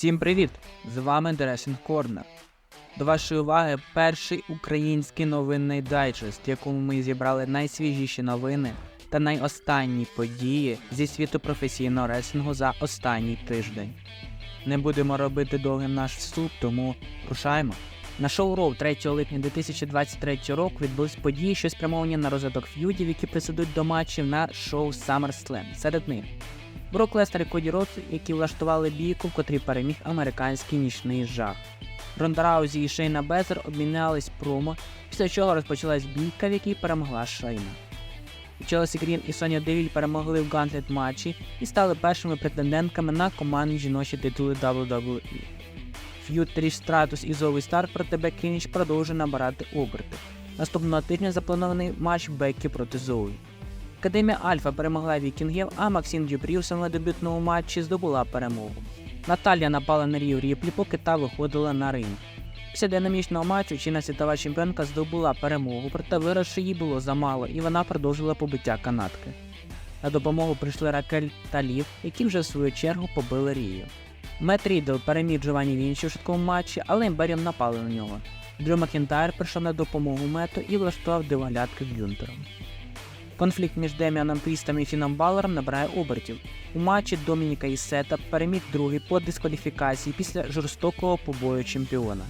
Всім привіт! З вами Dressing Corner. До вашої уваги перший український новинний дайджест, в якому ми зібрали найсвіжіші новини та найостанні події зі світу професійного реслінгу за останній тиждень. Не будемо робити довгим наш вступ, тому рушаємо. На шоу Роу 3 липня 2023 року відбулись події, що спрямовані на розвиток ф'юдів, які присудуть до матчів на шоу SummerSlam. Серед них Брок Лестер і Коді Роуз, які влаштували бійку, в котрій переміг американський нічний жах. Ронда Раузі і Шейна Безер обмінялись промо, після чого розпочалась бійка, в якій перемогла Шейна. Челсі Грін і Соня Девіль перемогли в гантлет матчі і стали першими претендентками на командні жіночі титули WWE. Ф'юд Тріш Стратус і Зові Старк проти Беккі Лінч продовжує набирати оберти. Наступного тижня запланований матч Беккі проти Зоуї. Академія Альфа перемогла вікінгів, а Максим Дюбрівсон на дебютному матчі здобула перемогу. Наталія напала на Рію Ріплі, поки та виходила на ринг. Після динамічного матчу чинна світова чемпіонка здобула перемогу, проте виграшу їй було замало, і вона продовжила побиття канатки. На допомогу прийшли Ракель та Лів, які вже в свою чергу побили Рію. Мет Рідл переміг Джованні Вінші в швидкому матчі, але імберіум напали на нього. Дрю Макінтайр прийшов на допомогу мету і влаштував дивоглядки з Гюнтером. Конфлікт між Деміаном Прістом і Фіном Балером набирає обертів. У матчі Домініка і Сета переміг другий по дискваліфікації після жорстокого побою чемпіона.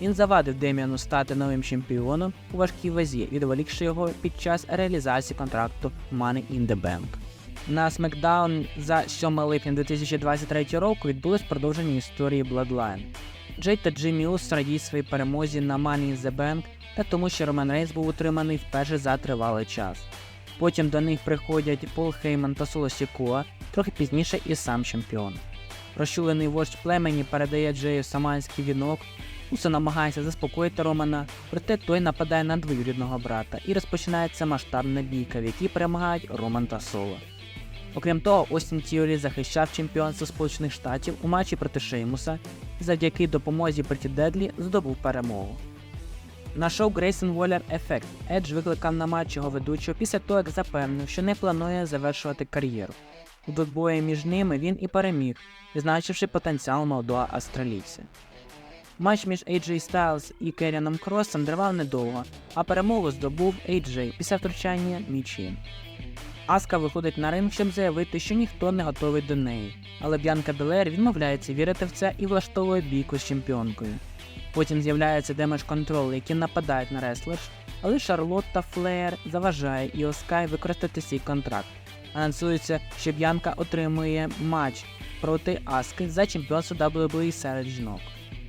Він завадив Деміану стати новим чемпіоном у важкій вазі, відволікши його під час реалізації контракту Money in the Bank. На SmackDown за 7 липня 2023 року відбулось продовження історії Bloodline. Джей та Джиммі Ус радіють своїй перемозі на Money in the Bank та тому, що Роман Рейнс був утриманий вперше за тривалий час. Потім до них приходять Пол Хейман та Соло Сікуа, трохи пізніше і сам чемпіон. Розчулений вождь племені передає Джею саманський вінок, Усе намагається заспокоїти Романа, проте той нападає на двоюрідного брата і розпочинається масштабна бійка, в якій перемагають Роман та Соло. Окрім того, Остін Тіорі захищав чемпіонство Сполучених Штатів у матчі проти Шеймуса і завдяки допомозі Преті Дедлі здобув перемогу. На шоу Грейсон Воллер Ефект Едж викликав на матч його ведучого після того, як запевнив, що не планує завершувати кар'єру. У двобої між ними він і переміг, відзначивши потенціал молодого австралійця. Матч між AJ Styles і Керіаном Кросом тривав недовго, а перемогу здобув AJ після втручання Мічі. Аска виходить на ринг, щоб заявити, що ніхто не готовий до неї, але Б'янка Белер відмовляється вірити в це і влаштовує бійку з чемпіонкою. Потім з'являється Демедж Control, які нападають на реслерш, але Шарлотта Флеєр заважає Іо Скай використати свій контракт. Анонсується, що Б'янка отримує матч проти Аски за чемпіонство WWE серед жінок.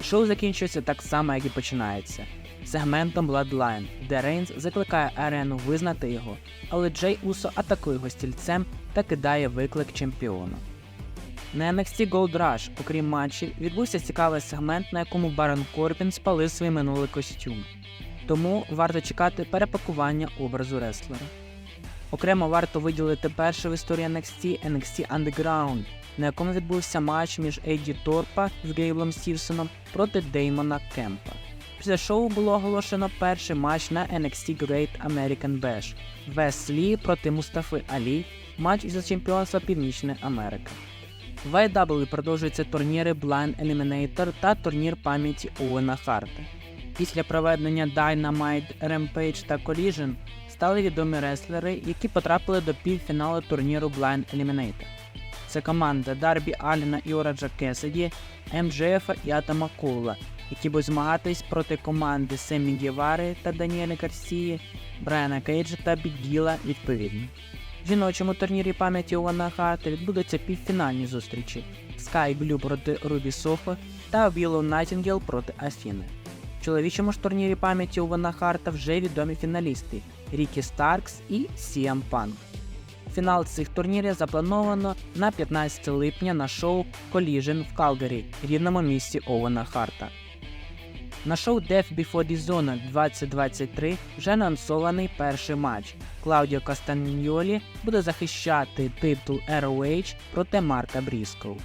Шоу закінчується так само, як і починається. Сегментом Bloodline, де Рейнс закликає арену визнати його, але Джей Усо атакує його стільцем та кидає виклик чемпіону. На NXT Gold Rush, окрім матчів, відбувся цікавий сегмент, на якому Барон Корбін спалив свій минулий костюм. Тому варто чекати перепакування образу реслера. Окремо варто виділити перший в історії NXT NXT Underground, на якому відбувся матч між Ейді Торпа з Гейблом Стівсоном проти Деймона Кемпа. Після шоу було оголошено перший матч на NXT Great American Bash Вес Лі проти Мустафи Алі, матч за чемпіонства Північної Америки. В AEW продовжуються турніри Blind Eliminator та турнір пам'яті Оуена Харта. Після проведення Dynamite, Rampage та Collision стали відомі реслери, які потрапили до півфіналу турніру Blind Eliminator. Це команда Дарбі Аліна і Ораджа Кеседі, МДФ і Атама Коула, які будуть змагатись проти команди Семі Гєвари та Даніеля Гарсії, Брайана Кейджа та Бігіла відповідно. Жіночому турнірі пам'яті Оуена Харта відбудуться півфінальні зустрічі Sky Blue проти Рубі Сохо та Willow Найтінгел проти Афіни. В чоловічому ж турнірі пам'яті Оуена Харта вже відомі фіналісти Рікі Старкс і Сіам Панк. Фінал цих турнірів заплановано на 15 липня на шоу Collision в Калгарі, рідному місці Оуена Харта. На шоу Death Before Dishonor 2023 вже анонсований перший матч. Клаудіо Кастаньолі буде захищати титул ROH проти Марка Бріскоу.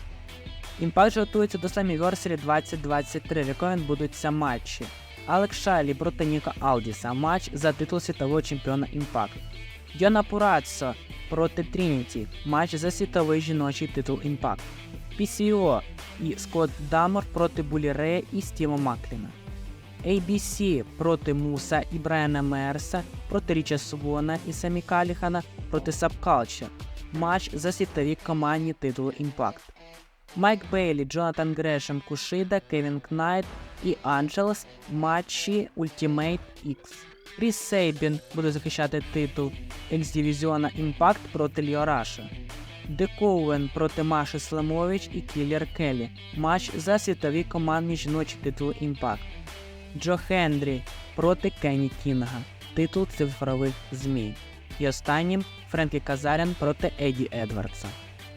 Імпакт готується до Slammiversary 2023, в якому відбудуться матчі. Алекс Шайлі проти Ніка Алдіса матч за титул світового чемпіона Імпакт. Дьона Пураццо проти Трініті матч за світовий жіночий титул Імпакт. PCO і Скотт Дамор проти Булі Рея і Стіва Макліна. ABC проти Муса і Брайана Мерса, проти Річа Свона і Семі Каліхана проти Subculture. Матч за світові командні титули Impact. Майк Бейлі, Джонатан Грешем, Кушида, Кевін Кнайт і Анджелес в матчі Ultimate X. Ріс Сейбін буде захищати титул X-дивізіона Impact проти Ліо Раша. Де Коуен проти Маші Слимович і Кіллер Келлі. Матч за світові командні жіночі титули Impact. Джо Хендрі проти Кенні Кінга. Титул цифрових змій. І останнім Френкі Казарян проти Еді Едвардса.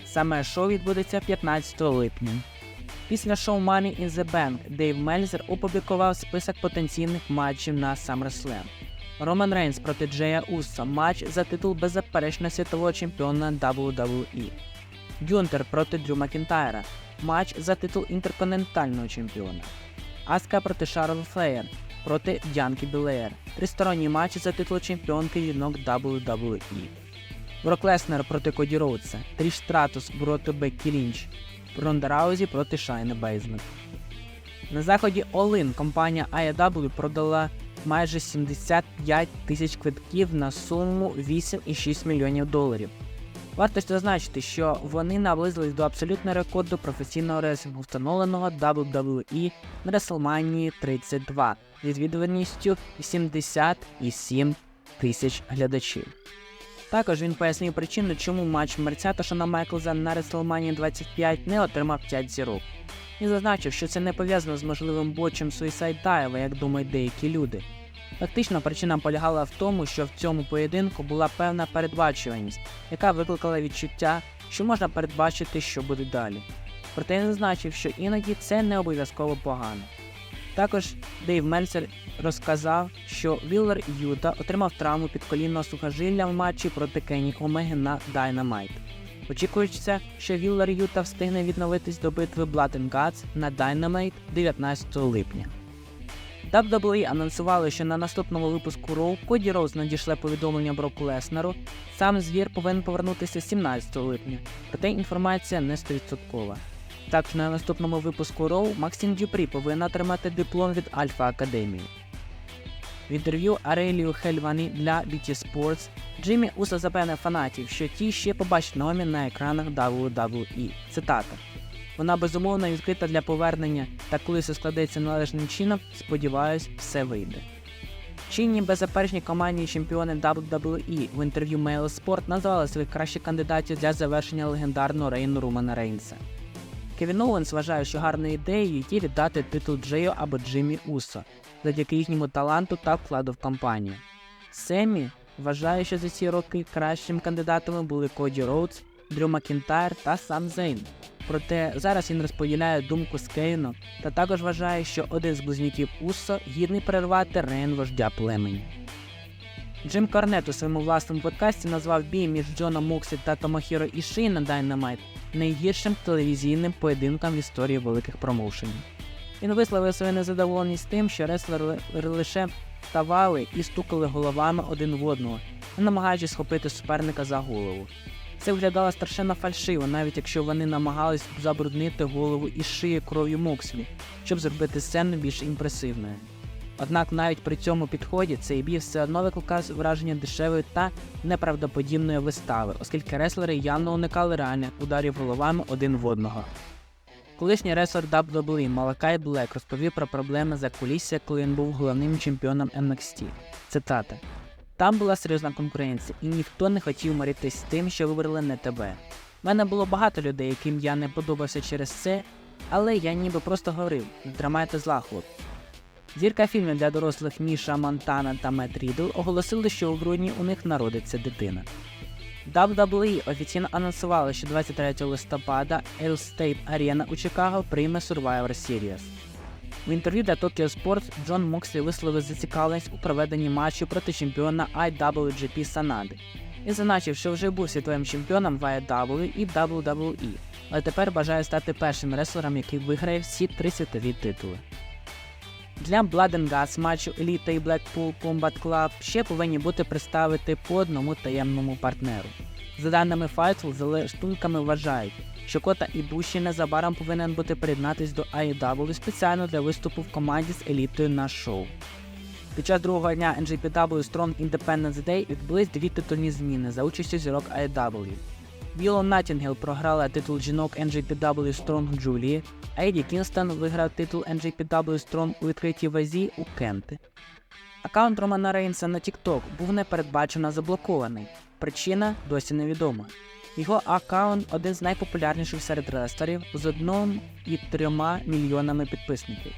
Саме шоу відбудеться 15 липня. Після шоу Money in the Bank Дейв Мельзер опублікував список потенційних матчів на SummerSlam. Роман Рейнс проти Джея Уса матч за титул беззаперечно світового чемпіона WWE. Гюнтер проти Дрю Макінтайра матч за титул інтерконтинентального чемпіона. Аска проти Шарл Флеєр проти Дянки Білеєр. Тристоронній матч за титул чемпіонки жінок WWE. Брок Леснер проти Коді Роудса, Тріш Стратус проти Беккі Лінч, Ронда Раузі проти Шайни Бейзмент. На заході All-In компанія AEW продала майже 75 тисяч квитків на суму 8,6 мільйонів доларів. Варто зазначити, що вони наблизились до абсолютного рекорду професійного реслінгу, встановленого WWE на WrestleMania 32 з відвідуваністю 87 тисяч глядачів. Також він пояснив причину, чому матч мерця та Шона Майклза на WrestleMania 25 не отримав 5 зірок. Він зазначив, що це не пов'язано з можливим бочем Suicide Dive, як думають деякі люди. Фактично, причина полягала в тому, що в цьому поєдинку була певна передбачуваність, яка викликала відчуття, що можна передбачити, що буде далі. Проте він зазначив, що іноді це не обов'язково погано. Також Дейв Мельцер розказав, що Віллер Юта отримав травму підколінного сухожилля в матчі проти Кенні Омеги на Dynamite. Очікується, що Віллер Юта встигне відновитись до битви Blood and Guts на Dynamite 19 липня. WWE анонсували, що на наступному випуску Роу Коді Роуз надійшле повідомлення Броку Леснеру. Сам звір повинен повернутися 17 липня, проте інформація не 100%. Також на наступному випуску Роу Максим Дюпрі повинен отримати диплом від Альфа Академії. В інтерв'ю Арелію Хельвані для BT Sports Джиммі Усо запевнив фанатів, що ті ще побачать Номі на екранах WWE. Цитата. Вона безумовно відкрита для повернення, та коли все складеться належним чином, сподіваюсь, все вийде. Чинні беззаперечні командні чемпіони WWE в інтерв'ю Mail Sport назвали своїх кращих кандидатів для завершення легендарного рейну Румана Рейнса. Кевін Оуенс вважає, що гарною ідеєю є віддати титул Джею або Джиммі Усо завдяки їхньому таланту та вкладу в компанію. Семі вважає, що за ці роки кращими кандидатами були Коді Роудс, Дрю Макінтайр та сам Зейн. Проте зараз він розподіляє думку з Кейну та також вважає, що один з близнюків Уссо гідний перервати рейн вождя племені. Джим Корнет у своєму власному подкасті назвав бій між Джоном Моксі та Томахіро Іші на Dynamite найгіршим телевізійним поєдинком в історії великих промоушенів. Він висловив свою незадоволеність тим, що реслери лише ставали і стукали головами один в одного, намагаючись схопити суперника за голову. Це виглядало страшенно фальшиво, навіть якщо вони намагались забруднити голову і шиї кров'ю Мокслі, щоб зробити сцену більш імпресивною. Однак навіть при цьому підході цей бій все одно викликав враження дешевої та неправдоподібної вистави, оскільки реслери явно уникали реальних ударів головами один в одного. Колишній реслер WWE Малакай Блек розповів про проблеми за кулісся, коли він був головним чемпіоном NXT. Цитата. Там була серйозна конкуренція, і ніхто не хотів миритись з тим, що вибрали не тебе. У мене було багато людей, яким я не подобався через це, але я ніби просто говорив: не тримайте зла. Зірка фільмів для дорослих Міша Монтана та Мет Рідл оголосили, що у грудні у них народиться дитина. WWE офіційно анонсували, що 23 листопада L State Arena у Чикаго прийме Survivor Series. В інтерв'ю для Tokyo Sports Джон Мокслі висловив зацікавленість у проведенні матчу проти чемпіона IWGP Санади і зазначив, що вже був світовим чемпіоном в AEW і WWE, але тепер бажає стати першим реслером, який виграє всі три світові титули. Для Blood Guts матчу Elite і Blackpool Combat Club ще повинні бути представити по одному таємному партнеру. За даними Fightful, за лаштунками вважають, що Кота Ібуші незабаром повинен бути приєднатись до AEW спеціально для виступу в команді з елітою на шоу. Під час другого дня NJPW Strong Independence Day відбулись дві титульні зміни за участю зірок AEW. Віло Наттінгел програла титул жінок NJPW Strong Джулії, а Еді Кінстон виграв титул NJPW Strong у відкритій вазі у Кенти. Аккаунт Романа Рейнса на TikTok був непередбачено заблокований. Причина досі невідома. Його аккаунт один з найпопулярніших серед рестлерів з 1,3 мільйонами підписників.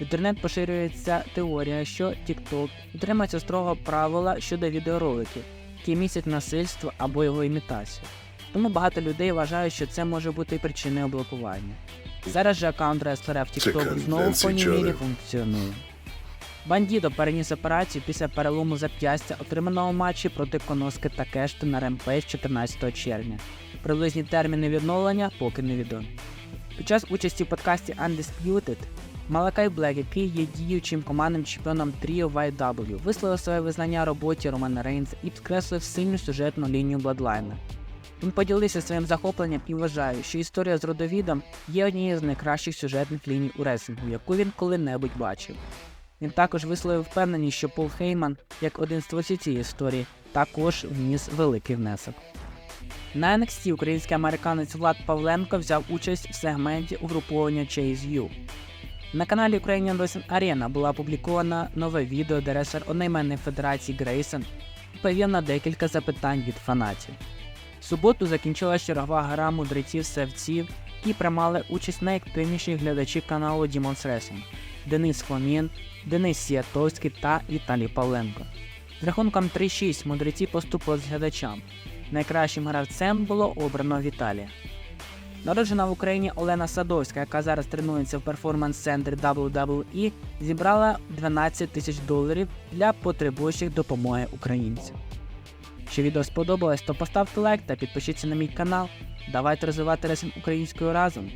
В інтернет поширюється теорія, що TikTok дотримується строго правила щодо відеороликів, які містять насильство або його імітацію. Тому багато людей вважають, що це може бути причиною блокування. Зараз же аккаунт реслера в TikTok знову в повній мірі функціонує. Бандідо переніс операцію після перелому зап'ястя, отриманого в матчі проти Коноски та Кешти на Ремпейдж 14 червня. Приблизні терміни відновлення поки невідомі. Під час участі в подкасті Undisputed Малакай Блек, який є діючим командним чемпіоном Тріо YW, висловив своє визнання роботі Романа Рейнса і підкреслив сильну сюжетну лінію Бладлайна. Він поділився своїм захопленням і вважає, що історія з родовідом є однією з найкращих сюжетних ліній у реслінгу, яку він коли-небудь бачив. Він також висловив впевненість, що Пол Хейман, як один з творців цієї історії, також вніс великий внесок. На NXT український американець Влад Павленко взяв участь в сегменті угруповання Chase U. На каналі Ukrainian Wrestling Arena було опубліковано нове відео, де ресер одноіменної федерації Грейсон відповів на декілька запитань від фанатів. В суботу закінчилася чергова гра мудреців-севців і приймали участь найактивніші глядачі каналу Demons Wrestling Денис Фомін, Денис Сіятовський та Віталій Павленко. З рахунком 3-6 мудреці поступили з глядачам. Найкращим гравцем було обрано Віталія. Народжена в Україні Олена Садовська, яка зараз тренується в перформанс-центрі WWE, зібрала 12 тисяч доларів для потребуючих допомоги українців. Якщо відео сподобалось, то поставте лайк та підпишіться на мій канал. Давайте розвивати ресінг українською разом.